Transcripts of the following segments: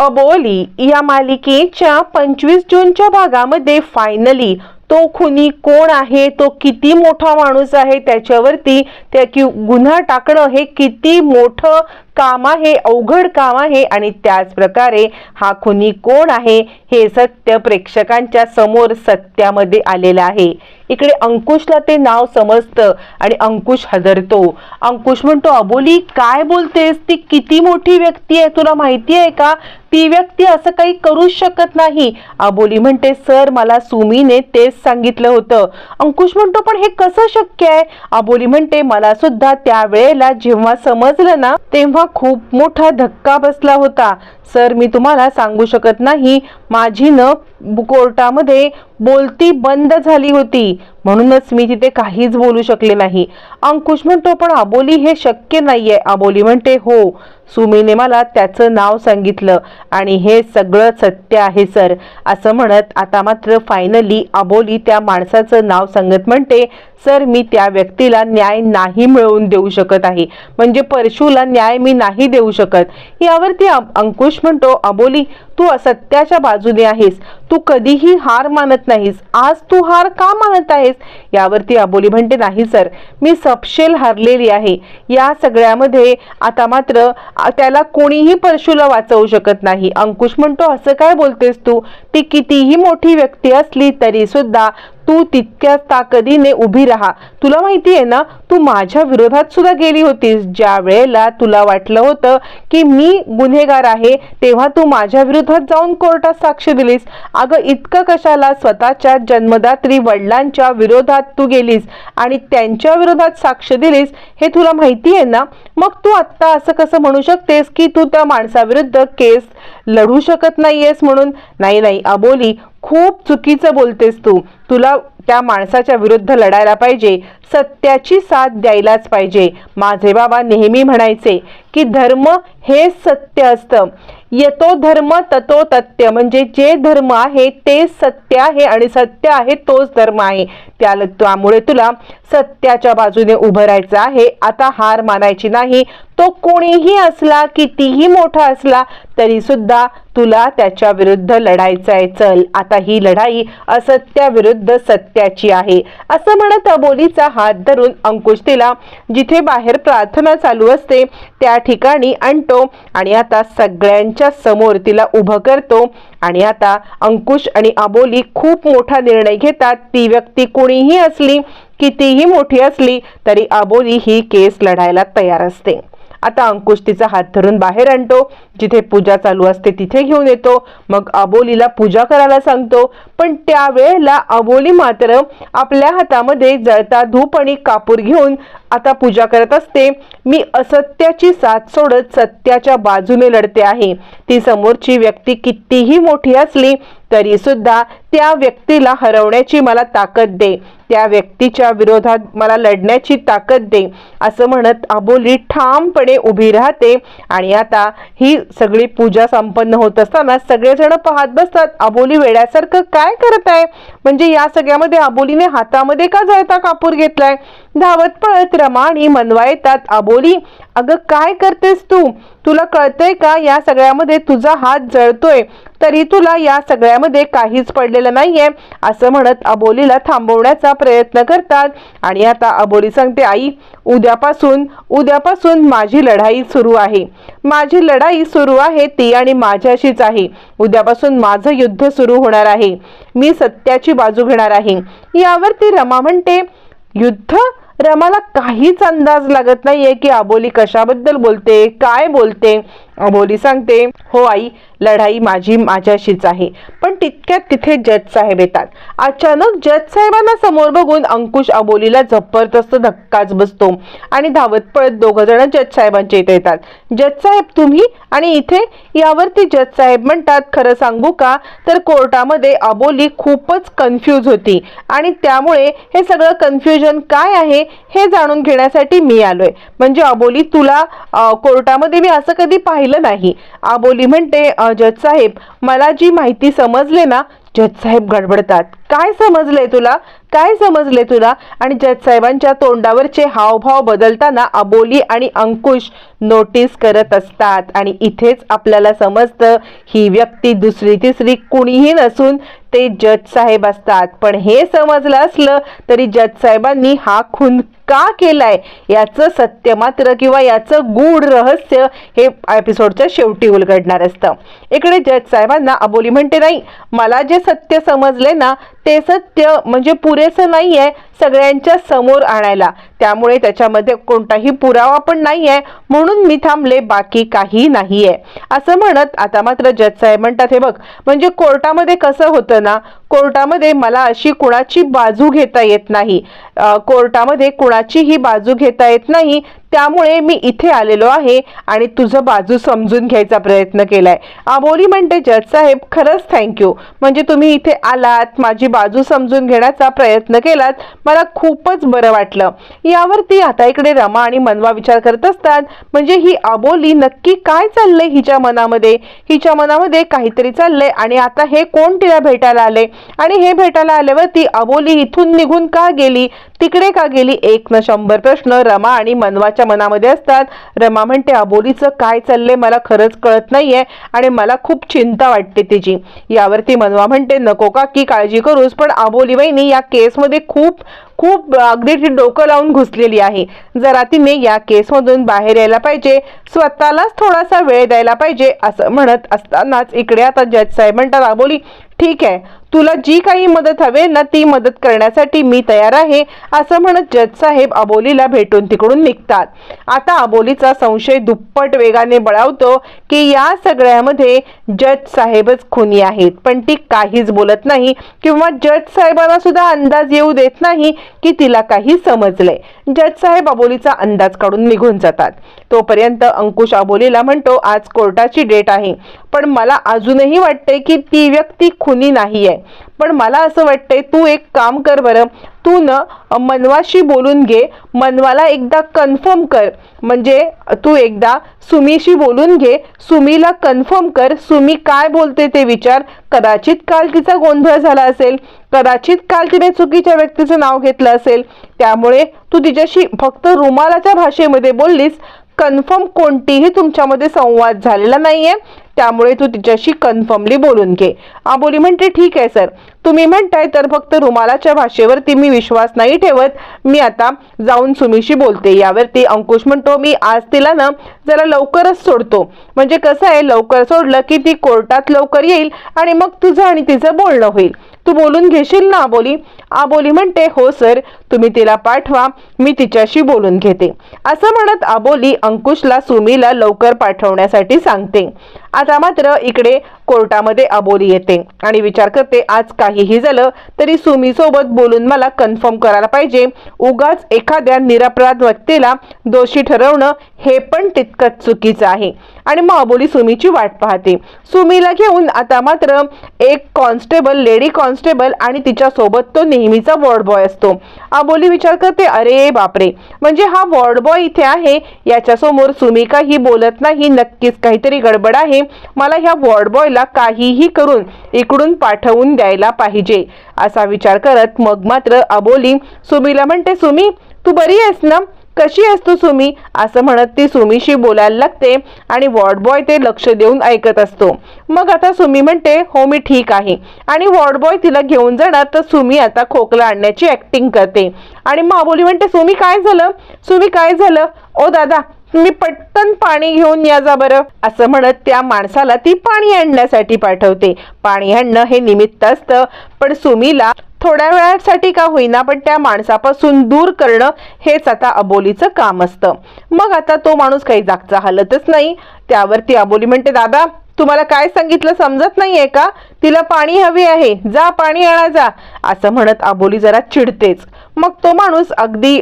अबोली या मालिकेच्या पंचवीस जूनच्या भागामध्ये फायनली तो खुनी कोण आहे? तो किती मोठा माणूस आहे? त्याच्यावरती त्या कि गुन्हा टाकणं हे किती मोठं काम आहे अवघड काम आहे आणि त्याच प्रकारे हा खुनी कोण आहे हे सत्य प्रेक्षकांच्या समोर सत्यामध्ये आलेलं आहे. इकडे अंकुशला ते नाव समजतं आणि अंकुश हदरतो अंकुश म्हणतो अबोली काय बोलतेस? ती किती मोठी व्यक्ती आहे? तुला माहिती आहे का? ती व्यक्ती असं काही करूच शकत नाही. अबोली म्हणते सर मला सुमीने तेच सांगितलं होतं. अंकुश म्हणतो पण हे कसं शक्य आहे? अबोली म्हणते मला सुद्धा त्यावेळेला जेव्हा समजलं ना तेव्हा खूप मोठा धक्का बसला होता. सर मी तुम्हाला सांगू शकत नाही. माझी न कोर्टामध्ये बोलती बंद झाली होती. म्हणूनच मी तिथे काहीच बोलू शकले नाही. अंकुश म्हणतो पण अबोली हे शक्य नाहीये. अबोली म्हणते हो. सुमीने मला त्याचं नाव सांगितलं. आणि हे सगळं सत्य आहे सर. असं म्हणत आता मात्र फायनली अबोली त्या माणसाचं नाव सांगत म्हणते सर मी त्या व्यक्तीला न्याय नाही मिळवून देऊ शकत आहे. म्हणजे परशूला न्याय मी नाही देऊ शकत. यावरती अंकुश म्हणतो अबोली तू असत्याच्या बाजूने आहेस. तू कधीही हार मानत नाहीस. आज तू हार का मानत आहेस? यावरती अबोली म्हणते नाही सर मी सपशेल हारलेली आहे. या सगळ्यामध्ये आता मात्र त्याला कोणीही परशुला वाचवू शकत नाही. अंकुश म्हणतो असं काय बोलतेस तू? ती कितीही मोठी व्यक्ती असली तरी सुद्धा तू तितक्याच ताकदीने उभी राहा. तुला माहिती आहे ना तू माझ्या विरोधात सुद्धा गेली होतीस. ज्या वेळेला तुला वाटलं होतं की मी गुन्हेगार आहे तेव्हा तू माझ्या विरुद्ध विरोधात जाऊन कोर्टात साक्ष दिलीस. अगं इतकं कशाला? स्वतःच्या जन्मदात्री वडिलांच्या विरोधात तू गेलीस आणि त्यांच्या विरोधात साक्ष दिलीस हे तुला माहिती आहे ना? मग तू आत्ता असं कसं म्हणू शकतेस की तू त्या माणसाविरुद्ध केस लढू शकत नाहीयेस म्हणून नाही नाही अबोली खूप चुकीचं बोलतेस तू. तुला त्या माणसाच्या विरुद्ध लढायला पाहिजे. सत्याची साथ द्यायलाच पाहिजे. माझे बाबा नेहमी म्हणायचे की धर्म हे सत्य असतं. येतो धर्म ततो तथ्य. म्हणजे जे धर्म आहे ते सत्य आहे आणि सत्य आहे तोच धर्म आहे. त्या त्यामुळे तुला सत्याच्या बाजूने उभं राहायचं आहे. आता हार मानायची नाही. तो कोणीही असला कितीही मोठा असला तरी सुद्धा तुला त्याच्या विरुद्ध लढायचं आहे चल आता ही लढाई असत्याविरुद्ध सत्याची आहे. असं म्हणत अबोलीचा हात धरून अंकुश तिला जिथे बाहेर प्रार्थना चालू असते त्या ठिकाणी आणतो आणि आता सगळ्यांच्या समोर तिला उभं करतो आणि आता अंकुश आणि अबोली खूप मोठा निर्णय घेतात. ती व्यक्ती कोणीही असली कितीही मोठी असली तरी अबोली ही केस लढायला तयार असते. आता अंकुश तिचा हात धरून बाहेर आणतो. जिथे पूजा चालू असते तिथे घेऊन येतो. मग अबोलीला पूजा करायला सांगतो. पण त्यावेळेला अबोली मात्र आपल्या हातामध्ये जळता धूप आणि कापूर घेऊन आता पूजा करत असते. मी असत्याची साथ सोडत सत्याच्या बाजूने लढते आहे. ती समोरची व्यक्ती कितीही मोठी असली तरी सुद्धा त्या व्यक्तीला हरवण्याची मला ताकद दे. त्या व्यक्तीच्या विरोधात मला लढण्याची ताकद दे असं म्हणत अबोली ठामपणे उभी राहते. आणि आता ही सगळी पूजा संपन्न होत असताना सगळेजण पाहत बसतात अबोली वेड्यासारखं काय करत आहे? म्हणजे या सगळ्यामध्ये अबोलीने हातामध्ये का जळता कापूर घेतलाय? धावत पळत रमा आणि मनवा येतात अबोली अगं काय करतेस तू? तुला कळतंय का या सगळ्यामध्ये तुझा हात जळतोय? तरी तुला या सगळ्यामध्ये काहीच पडलेलं नाहीये असं म्हणत अबोलीला थांबवण्याचा प्रयत्न करतात. आणि आता अबोली सांगते आई उद्यापासून उद्यापासून माझी लढाई सुरू आहे. माझी लढाई सुरू आहे ती आणि माझ्याशीच आहे. उद्यापासून माझं युद्ध सुरू होणार आहे. मी सत्याची बाजू घेणार आहे. यावरती रमा म्हणते युद्ध? रमाला काहीच अंदाज लागत नाहीये की अबोली कशाबद्दल बोलते काय बोलते? अबोली सांगते हो आई लढाई माझी माझ्याशीच आहे पण तितक्यात तिथे जज साहेब येतात. अचानक जज साहेबांना समोर बघून अंकुश अबोलीला जबरदस्त धक्काच बसतो आणि धावत पळत दोघं जण जज साहेबांच्या इथे येतात. जज साहेब तुम्ही? आणि इथे? यावरती जज साहेब म्हणतात खरं सांगू का? तर कोर्टामध्ये अबोली खूपच कन्फ्यूज होती आणि त्यामुळे हे सगळं कन्फ्युजन काय आहे हे जाणून घेण्यासाठी मी आलोय. म्हणजे अबोली तुला कोर्टामध्ये मी असं कधी पाहिजे राहिलं नाही. आबोली म्हणते जज साहेब मला जी माहिती समजले ना जज साहेब गडबडतात. काय समजलंय तुला? काय समजले तुला? आणि जज साहेबांच्या तोंडावरचे हावभाव बदलताना अबोली आणि अंकुश नोटीस करत असतात. आणि इथेच आपल्याला समजतं ही व्यक्ती दुसरी तिसरी कुणीही नसून ते जज साहेब असतात. पण हे समजलं असलं तरी जज साहेबांनी हा खून का केलाय? याचं सत्य मात्र किंवा याचं गूढ रहस्य हे एपिसोडच्या शेवटी उलगडणार असतं. इकडे जज साहेबांना अबोली म्हणते नाही मला जे सत्य समजले ना ते सत्य म्हणजे पुरेसं नाही आहे सगळ्यांच्या समोर आणायला. त्यामुळे त्याच्यामध्ये कोणताही पुरावा पण नाही आहे म्हणून मी थांबले बाकी काही नाही आहे असं म्हणत आता मात्र जज साहेब म्हणतात हे बघ म्हणजे कोर्टामध्ये कसं होतं ना कोर्टामध्ये मला अशी कुणाची बाजू घेता येत नाही. कोर्टामध्ये कुणाचीही बाजू घेता येत नाही. त्यामुळे मी इथे आलेलो आहे आणि तुझं बाजू समजून घ्यायचा प्रयत्न केलाय. आबोली म्हणते जज साहेब खरंच थँक्यू म्हणजे तुम्ही इथे आलात माझी बाजू समजून घेण्याचा प्रयत्न केलात मला खूपच बरं वाटलं. यावरती आता इकडे रमा आणि मनवा विचार करत असतात म्हणजे ही आबोली नक्की काय चाललंय हिच्या मनामध्ये? हिच्या मनामध्ये काहीतरी चाललंय आणि आता हे कोण तिला भेटायला आले आणि हे भेटायला आल्यावरती अबोली इथून निघून का गेली? तिकडे का गेली? एक न शंभर प्रश्न रमा आणि मनवाच्या मनामध्ये असतात. रमा म्हणते अबोलीचं काय चाललंय? मला खरंच कळत नाहीये आणि मला खूप चिंता वाटते तिची. यावरती मनवा म्हणते नको का की काळजी करूस पण अबोली वहिनी या केसमध्ये खूप खूप अगदी ती डोकं लावून घुसलेली आहे. जरा तिने या केसमधून बाहेर यायला पाहिजे स्वतःलाच थोडासा वेळ द्यायला पाहिजे असं म्हणत असतानाच इकडे आता जज साहेब म्हणतात अबोली ठीक आहे. तुला जी काही मदत हवे ना ती मदत करण्यासाठी मी तयार आहे असं म्हणत जज साहेब अबोलीला भेटून तिकडून निघतात. आता अबोलीचा संशय दुप्पट वेगाने बळावतो की या सगळ्यामध्ये जज साहेबच खुनी आहेत. पण ती काहीच बोलत नाही किंवा जज साहेबांना सुद्धा अंदाज येऊ देत नाही की तिला काही समजलंय. जज साहेब अबोलीचा अंदाज काढून निघून जातात. तोपर्यंत अंकुश अबोलीला म्हणतो आज कोर्टाची डेट आहे. पण मला अजूनही वाटते की ती व्यक्ती खुनी नाही आहे पण मला असं वाटतंय तू एक काम कर बरं. तू न मनवाशी बोलून घे. मनवाला एकदा कन्फर्म कर. म्हणजे तू एकदा सुमीशी बोलून घे. सुमीला कन्फर्म कर सुमी काय बोलते ते विचार. कदाचित काल तिचा गोंधळ झाला असेल. कदाचित काल तिने चुकीच्या व्यक्तीचं नाव घेतलं असेल. त्यामुळे तू तिच्याशी फक्त रुमालाच्या भाषेमध्ये बोललीस. कन्फर्म कोणतीही तुमच्यामध्ये संवाद झालेला नाही आहे त्यामुळे तू तिच्याशी कन्फर्मली बोलून घे. आबोली म्हणते ठीक आहे सर तुम्ही म्हणताय तर फक्त रुमालाच्या भाषेवरती मी विश्वास नाही ठेवत. मी आता जाऊन सुमीशी बोलते. यावरती अंकुश म्हणतो मी आज तिला ना जरा लवकरच सोडतो. म्हणजे कसं आहे लवकर सोडलं की ती कोर्टात लवकर येईल आणि मग तुझं आणि तिचं बोलणं होईल. तू बोलून घेशील ना आबोली? आबोली म्हणते हो सर तुम्ही तिला पाठवा. मी तिच्याशी बोलून घेते. असं म्हणत आबोली अंकुशला सुमीला लवकर पाठवण्यासाठी सांगते. आता मात्र इकडे कोर्टामध्ये अबोली येते. आणि विचार करते आज काहीही झालं तरी सुमीसोबत बोलून मला कन्फर्म करायला पाहिजे. उगाच एखाद्या निरपराध व्यक्तीला दोषी ठरवणं हे पण तितकंच चुकीचं आहे. आणि मग अबोली सुमीची वाट पाहते. सुमीला घेऊन आता मात्र एक कॉन्स्टेबल लेडी कॉन्स्टेबल आणि तिच्या सोबत तो नेहमीचा वॉर्ड बॉय असतो. अबोली विचार करते अरे बापरे! म्हणजे हा वॉर्ड बॉय इथे आहे? याच्यासमोर सुमी काही बोलत नाही नक्कीच काहीतरी गडबड आहे. मला ह्या वॉर्ड बॉयला काहीही करून इकडून पाठवून द्यायला पाहिजे असा विचार करत मग मात्र अबोली सुमीला म्हणते सुमी तू बरी आहेस ना? कशी आहेस तू सुमी? असं म्हणत ती सुमीशी बोलायला लागते आणि वॉर्ड बॉय ते लक्ष देऊन ऐकत असतो. मग आता सुमी म्हणते हो मी ठीक आहे. आणि वॉर्ड बॉय तिला घेऊन जाणार तर सुमी आता खोकला आणण्याची ऍक्टिंग करते. आणि मग अबोली म्हणते सुमी काय झालं? सुमी काय झालं? ओ दादा मी पटकन पाणी घेऊन या जा बरं. असं म्हणत त्या माणसाला ती पाणी आणण्यासाठी पाठवते. पाणी आणणं हे निमित्त असतं. पण सुमीला थोड्या वेळासाठी का होईना पण त्या माणसापासून दूर करणं हेच आता अबोलीचं काम असतं. मग आता तो माणूस काही जागचा हलतच नाही. त्यावरती अबोली म्हणते दादा तुम्हाला काय सांगितलं समजत नाहीये का? तिला पाणी हवी आहे. जा पाणी आणा जा. असं म्हणत अबोली जरा चिडतेच. मग तो माणूस अगदी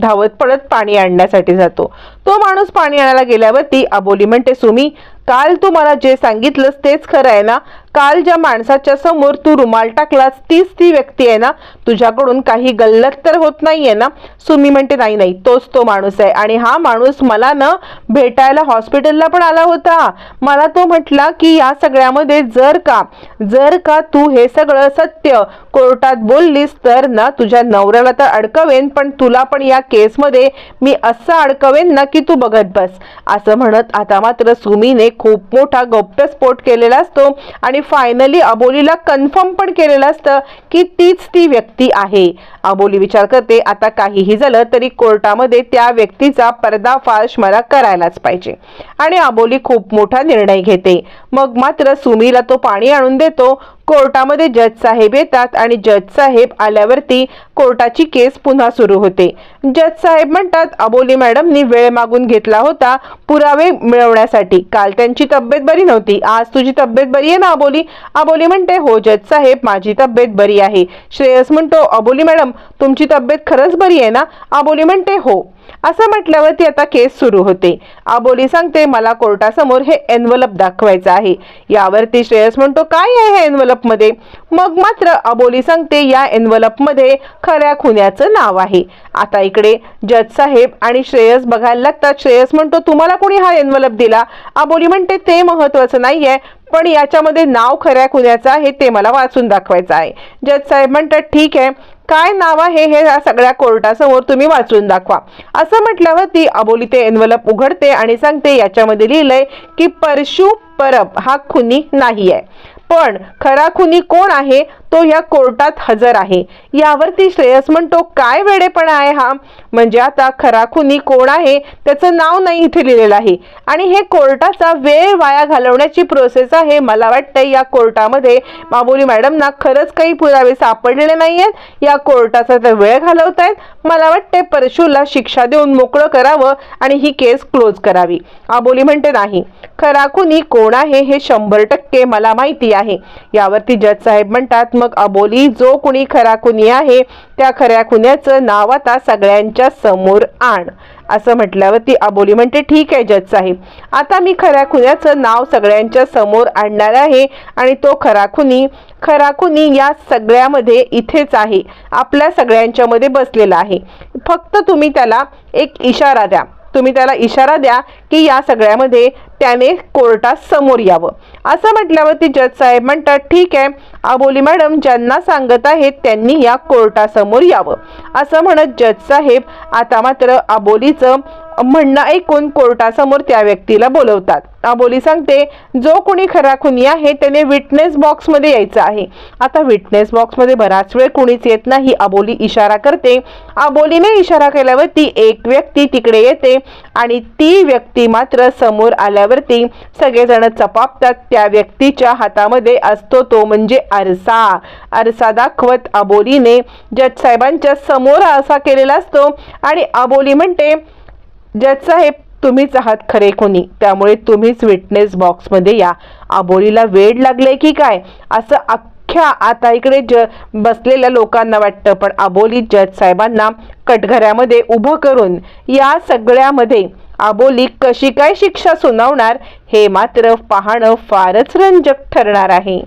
धावत पडत पाणी आणण्यासाठी जातो. तो माणूस पाणी आणायला गेल्यावरती अबोली म्हणते सुमी काल तू मला जे सांगितलंस तेच खरं आहे ना? काल ज्या माणसाच्या समोर तू रुमाल टाकलास तीच ती व्यक्ती आहे ना? तुझ्याकडून काही गल्लत तर होत नाहीये ना? सुमी म्हणते नाही नाही तोच तो माणूस आहे. आणि हा माणूस मला ना भेटायला हॉस्पिटलला पण आला होता. मला तो म्हटला की या सगळ्यामध्ये जर का जर का तू हे सगळं सत्य कोर्टात बोललीस तर ना तुझ्या नवऱ्याला तर अडकवेन पण तुला पण या केसमध्ये मी असं अडकवेन ना की तू बघत बस. असं म्हणत आता मात्र सुमीने खूप मोठा गौप्यस्फोट केलेला असतो आणि फायनली अबोलीला कन्फर्म पण केलेलं असतं की तीच ती व्यक्ती आहे. अबोली विचार करते आता काहीही झालं तरी कोर्टामध्ये त्या व्यक्तीचा पर्दाफाश मला करायलाच पाहिजे. आणि अबोली खूप मोठा निर्णय घेते. मग मात्र सुमीला तो पाणी आणून देतो. कोर्टामध्ये जज साहेब येतात आणि जज साहेब आल्यावरती कोर्टाची केस पुन्हा सुरू होते. जज साहेब म्हणतात अबोली मॅडमनी वेळ मागून घेतला होता पुरावे मिळवण्यासाठी. काल त्यांची तब्येत बरी नव्हती. आज तुझी तब्येत बरी आहे ना अबोली? अबोली म्हणते हो जज साहेब माझी तब्येत बरी आहे. श्रेयस म्हणतो अबोली मॅडम तुमची तब्येत खरंच बरी आहे ना? अबोली म्हणते हो. असं म्हटल्यावर ती आता केस सुरू होते. आबोली सांगते मला कोर्टासमोर हे एनवलप दाखवायचं आहे. यावरती श्रेयस म्हणतो काय आहे हे एनवलपमध्ये? मग मात्र अबोली सांगते या एनवलपमध्ये खऱ्या खुन्याचं नाव आहे. आता इकडे जज साहेब आणि श्रेयस बघायला लागतात. श्रेयस म्हणतो तुम्हाला कोणी हा एनवलप दिला? आबोली म्हणते ते महत्वाचं नाहीये पण याच्यामध्ये नाव खऱ्या खुन्याचं आहे ते मला वाचून दाखवायचं आहे. जज साहेब म्हणतात ठीक आहे काय नाव आहे हे या सगळ्या कोर्टासमोर तुम्ही वाचून दाखवा. असं म्हटल्यावर ती अबोली ते एनवलप उघडते आणि सांगते याच्यामध्ये लिहिलंय की परशु परब हा खुनी नाही आहे पण खरा खुनी कोण आहे? तो या कोर्टात हजर आहे. यावरती श्रेयस म्हणतो काय वेडेपणा आहे हा? म्हणजे आता खरा खुनी कोण आहे? त्याचं नाव नाही इथे लिहिलेलं आहे. आणि हे कोर्टाचा वेळ वाया घालवण्याची प्रोसेस आहे. मला वाटतं या कोर्टामध्ये माबोली मॅडमना खरंच काही पुरावे सापडलेले नाही आहेत या कोर्टाचा तर वेळ घालवतायत. मला वाटते परशुला शिक्षा देऊन मोकळं करावं आणि ही केस क्लोज करावी. आबोली म्हणते नाही. खरा खुनी कोण आहे हे शंभर टक्के मला माहिती आहे. यावरती जज साहेब म्हणतात मग अबोली जो कुणी खरा खुनी आहे त्या खऱ्या खुन्याचं नाव आता सगळ्यांच्या समोर आण. असं म्हटल्यावर ती अबोली म्हणते ठीक आहे जज साहेब. आता मी खऱ्या खुन्याचं नाव सगळ्यांच्या समोर आणणार आहे आणि तो खरा खुनी खरा खुनी या सगळ्यामध्ये इथेच आहे. आपल्या सगळ्यांच्या मध्ये बसलेला आहे. फक्त तुम्ही त्याला एक इशारा द्या. तुम्ही त्याला इशारा द्या की या सगळ्यामध्ये त्याने कोर्टात समोर यावं. असं म्हटल्यावरती जज साहेब म्हणतात ठीक आहे आबोली मॅडम ज्यांना सांगत आहेत त्यांनी या कोर्टासमोर यावं. असं म्हणत जज साहेब आता मात्र आबोलीचं म्हणणं ऐकून कोर्टासमोर त्या व्यक्तीला बोलवतात. आबोली सांगते जो कोणी खरा खुनी आहे त्याने विटनेस बॉक्समध्ये यायचं आहे. आता विटनेस बॉक्समध्ये बराच वेळ कुणीच येत नाही अबोली इशारा करते. आबोलीने इशारा केल्यावरती एक व्यक्ती तिकडे येते आणि ती व्यक्ती मात्र समोर आल्यावरती सगळेजण चपापतात त्या व्यक्तीच्या हातामध्ये असतो तो म्हणजे आरसा. आरसा दाखवत अबोलीने जज साहेबांच्या समोर आरसा केलेला असतो आणि अबोली म्हणते जज साहेब तुम्हीच आहात खरे कोणी. त्यामुळे तुम्हीच विटनेस बॉक्समध्ये या. आबोलीला वेड लागले की काय? असं अख्ख्या आता इकडे ज बसलेल्या लोकांना वाटतं. पण आबोली जज साहेबांना कटघऱ्यामध्ये उभं करून या सगळ्यामध्ये आबोली कशी काय शिक्षा सुनावणार हे मात्र पाहणं फारच रंजक ठरणार आहे.